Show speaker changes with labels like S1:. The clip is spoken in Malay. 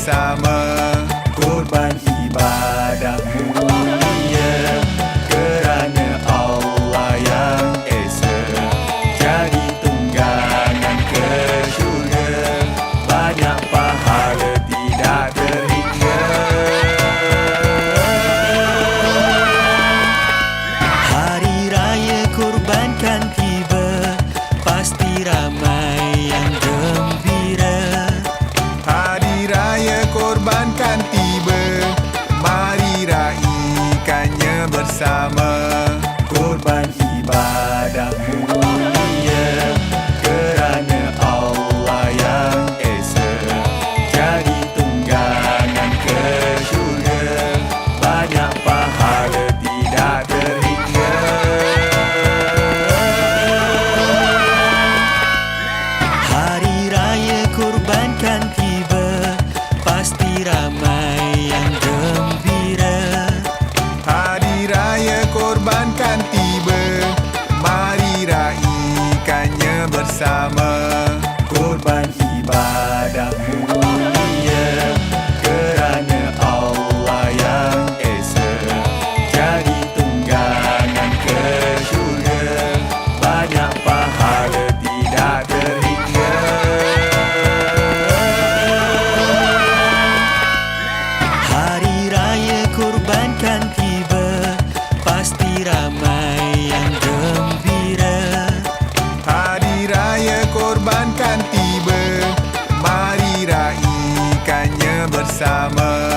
S1: bersama Korban ibadah mulia Kerana Allah yang Esa.
S2: Jadi tunggangan ke syurga Banyak pahala tidak terhingga Hari raya korbankan tiba Pasti ramai yang bersama.
S1: Korban ibadah mulia Kerana Allah yang Esa. Jadi tunggangan ke syurga Banyak pahala tidak terhingga. Hari Raya Kurban kan tiba Pasti ramai
S2: bersama
S1: Korban ibadah mulia Kerana Allah yang Esa. Jadi tunggangan ke syurga Banyak pahala tidak terhingga. Hari Raya Kurban kan tiba Pasti ramai
S2: raikannya bersama
S1: Korban ibadah